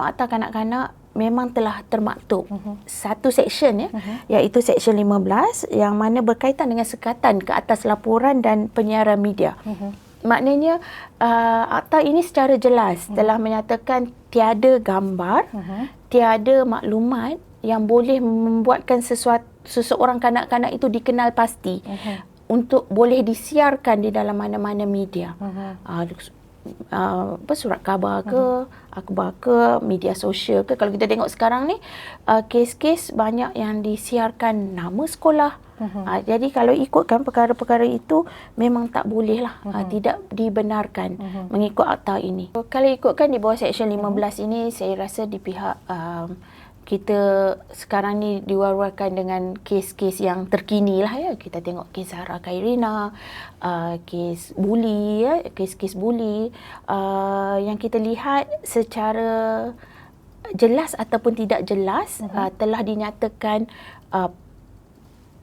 tengok akta kanak-kanak memang telah termaktub uh-huh. satu section ya uh-huh. iaitu section 15 yang mana berkaitan dengan sekatan ke atas laporan dan penyiaran media. Uh-huh. Maknanya uh, akta ini secara jelas uh-huh. telah menyatakan tiada gambar, uh-huh. tiada maklumat yang boleh membuatkan sesuatu seseorang kanak-kanak itu dikenal pasti uh-huh. untuk boleh disiarkan di dalam mana-mana media. Uh-huh. Uh, uh, apa surat khabar ke uh-huh. akhbar ke media sosial ke kalau kita tengok sekarang ni uh, kes-kes banyak yang disiarkan nama sekolah uh-huh. uh, jadi kalau ikutkan perkara-perkara itu memang tak boleh lah uh-huh. uh, tidak dibenarkan uh-huh. mengikut akta ini kalau ikutkan di bawah section 15 uh-huh. ini saya rasa di pihak uh, kita sekarang ni diwar-warkan dengan kes-kes yang terkini lah ya. Kita tengok kes Zahra Kairina, uh, kes buli ya, kes-kes buli uh, yang kita lihat secara jelas ataupun tidak jelas uh-huh. uh, telah dinyatakan uh,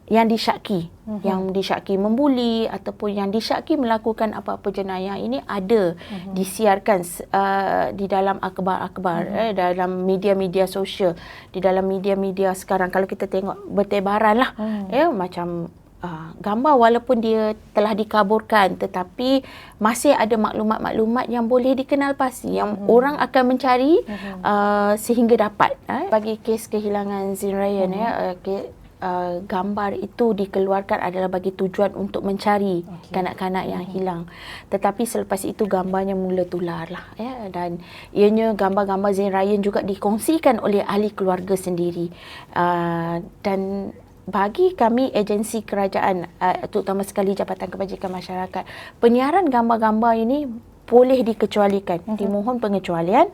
yang disyaki uh-huh. yang disyaki membuli ataupun yang disyaki melakukan apa-apa jenayah ini ada uh-huh. disiarkan uh, di dalam akhbar-akhbar uh-huh. eh, dalam media-media sosial di dalam media-media sekarang kalau kita tengok bertebaran lah uh-huh. ya macam uh, gambar walaupun dia telah dikaburkan tetapi masih ada maklumat-maklumat yang boleh dikenal pasti yang uh-huh. orang akan mencari uh-huh. uh, sehingga dapat eh. bagi kes kehilangan Zin Ryan uh-huh. ya uh, uh, gambar itu dikeluarkan adalah bagi tujuan untuk mencari okay. kanak-kanak yang hmm. hilang. Tetapi selepas itu gambarnya mula tular lah ya dan ianya gambar-gambar Zain Ryan juga dikongsikan oleh ahli keluarga sendiri. Uh, dan bagi kami agensi kerajaan uh, terutama sekali Jabatan Kebajikan Masyarakat penyiaran gambar-gambar ini boleh dikecualikan. Uh-huh. Dimohon pengecualian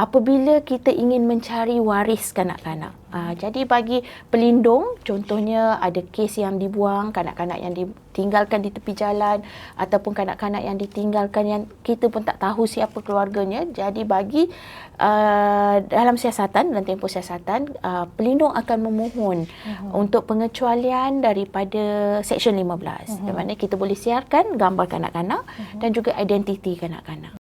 apabila kita ingin mencari waris kanak-kanak. Uh, jadi bagi pelindung, contohnya ada kes yang dibuang, kanak-kanak yang ditinggalkan di tepi jalan ataupun kanak-kanak yang ditinggalkan yang kita pun tak tahu siapa keluarganya. Jadi bagi uh, dalam siasatan, dalam tempoh siasatan, uh, pelindung akan memohon uh-huh. untuk pengecualian daripada Seksyen 15. Uh-huh. Di mana kita boleh siarkan gambar kanak-kanak uh-huh. dan juga identiti kanak-kanak.